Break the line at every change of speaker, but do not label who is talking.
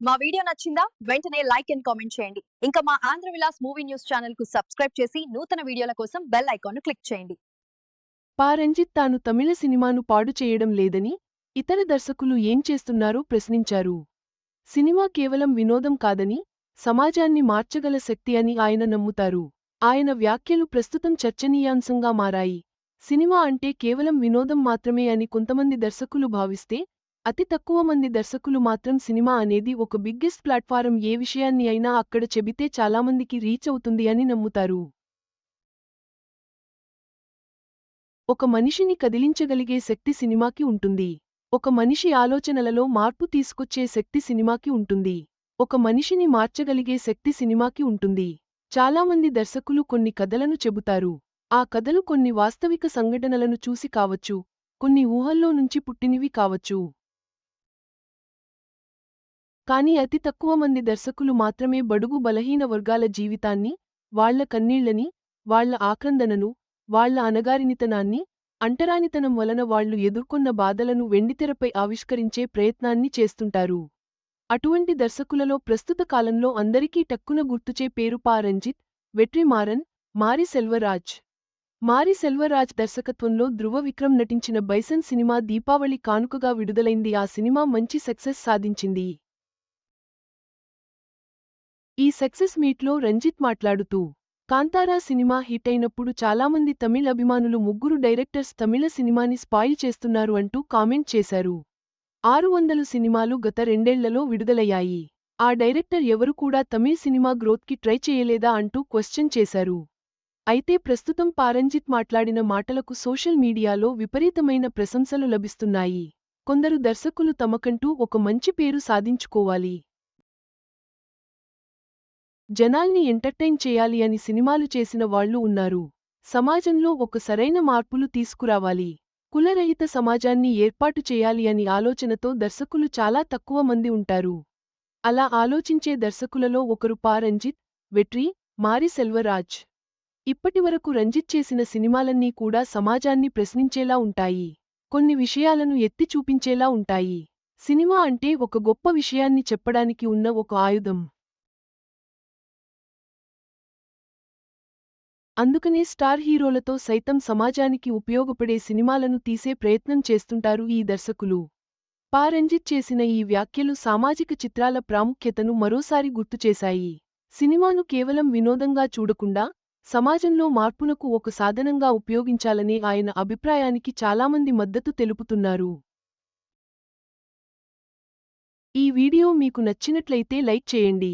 మా వీడియో నచ్చిందా? వెంటనే లైక్ అండ్ కామెంట్ చేయండి. ఇంకా మా ఆంధ్ర విలాస్ మూవీ న్యూస్ ఛానల్కు సబ్స్క్రైబ్ చేసి నూతన వీడియోల కోసం బెల్ ఐకాన్ను క్లిక్ చేయండి.
పా రంజిత్ తాను తమిళ సినిమాను పాడు చేయడం లేదని ఇతర దర్శకులు ఏం చేస్తున్నారో ప్రశ్నించారు. సినిమా కేవలం వినోదం కాదని సమాజాన్ని మార్చగల శక్తి అని ఆయన నమ్ముతారు. ఆయన వ్యాఖ్యలు ప్రస్తుతం చర్చనీయాంశంగా మారాయి. సినిమా అంటే కేవలం వినోదం మాత్రమే అని కొంతమంది దర్శకులు భావిస్తే అతి తక్కువ మంది దర్శకులు మాత్రం సినిమా అనేది ఒక బిగ్గెస్ట్ ప్లాట్ఫారం. ఏ విషయాన్ని అయినా అక్కడ చెబితే చాలామందికి రీచ్ అవుతుంది అని నమ్ముతారు. ఒక మనిషిని కదిలించగలిగే శక్తి సినిమాకి ఉంటుంది. ఒక మనిషి ఆలోచనలలో మార్పు తీసుకొచ్చే శక్తి సినిమాకి ఉంటుంది. ఒక మనిషిని మార్చగలిగే శక్తి సినిమాకి ఉంటుంది. చాలామంది దర్శకులు కొన్ని కథలను చెబుతారు. ఆ కథలు కొన్ని వాస్తవిక సంఘటనలను చూసి కావచ్చు కొన్ని ఊహల్లో నుంచి పుట్టినవి కావచ్చు. కాని అతి తక్కువ మంది దర్శకులు మాత్రమే బడుగు బలహీన వర్గాల జీవితాన్ని వాళ్ళ కన్నీళ్ళని వాళ్ళ ఆక్రందనను వాళ్ళ అనగారినితనాన్ని అంటరానితనం వలన వాళ్ళు ఎదుర్కొన్న బాధలను వెండితెరపై ఆవిష్కరించే ప్రయత్నాన్ని చేస్తుంటారు. అటువంటి దర్శకులలో ప్రస్తుత కాలంలో అందరికీ టక్కున గుర్తుచే పేరు పా రంజిత్ వెట్రిమారన్ మారి సెల్వరాజ్. మారి సెల్వరాజ్ దర్శకత్వంలో ధృవ విక్రమ్ నటించిన బైసన్ సినిమా దీపావళి కానుకగా విడుదలైంది. ఆ సినిమా మంచి సక్సెస్ సాధించింది. ఈ సక్సెస్ మీట్లో రంజిత్ మాట్లాడుతూ కాంతారా సినిమా హిట్ అయినప్పుడు చాలామంది తమిళ అభిమానులు ముగ్గురు డైరెక్టర్స్ తమిళ సినిమాని స్పాయిల్ చేస్తున్నారు అంటూ కామెంట్ చేశారు. ఆరు వందలు సినిమాలు గత రెండేళ్ళలో విడుదలయ్యాయి. ఆ డైరెక్టర్ ఎవరు కూడా తమిళ సినిమా గ్రోత్కి ట్రై చేయలేదా అంటూ క్వశ్చన్ చేశారు. అయితే ప్రస్తుతం పారంజిత్ మాట్లాడిన మాటలకు సోషల్ మీడియాలో విపరీతమైన ప్రశంసలు లభిస్తున్నాయి. కొందరు దర్శకులు తమకంటూ ఒక మంచి పేరు సాధించుకోవాలి. జనాల్ని ఎంటర్టైన్ చేయాలి అని సినిమాలు చేసిన వాళ్ళు ఉన్నారు. సమాజంలో ఒక సరైన మార్పులు తీసుకురావాలి. కులరహిత సమాజాన్ని ఏర్పాటు చేయాలి అని ఆలోచనతో దర్శకులు చాలా తక్కువ మంది ఉంటారు. అలా ఆలోచించే దర్శకులలో ఒకరు పా రంజిత్ వెట్రి మారి సెల్వరాజ్. ఇప్పటివరకు రంజిత్ చేసిన సినిమాలన్నీ కూడా సమాజాన్ని ప్రశ్నించేలా ఉంటాయి. కొన్ని విషయాలను ఎత్తి చూపించేలా ఉంటాయి. సినిమా అంటే ఒక గొప్ప విషయాన్ని చెప్పడానికి ఉన్న ఒక ఆయుధం. అందుకనే స్టార్ హీరోలతో సైతం సమాజానికి ఉపయోగపడే సినిమాలను తీసే ప్రయత్నం చేస్తుంటారు ఈ దర్శకులు. పా. రంజిత్ చేసిన ఈ వ్యాఖ్యలు సామాజిక చిత్రాల ప్రాముఖ్యతను మరోసారి గుర్తుచేశాయి సినిమాను కేవలం వినోదంగా చూడకుండా సమాజంలో మార్పునకు ఒక సాధనంగా ఉపయోగించాలనే ఆయన అభిప్రాయానికి చాలామంది మద్దతు తెలుపుతున్నారు. ఈ వీడియో మీకు నచ్చినట్లయితే లైక్ చేయండి.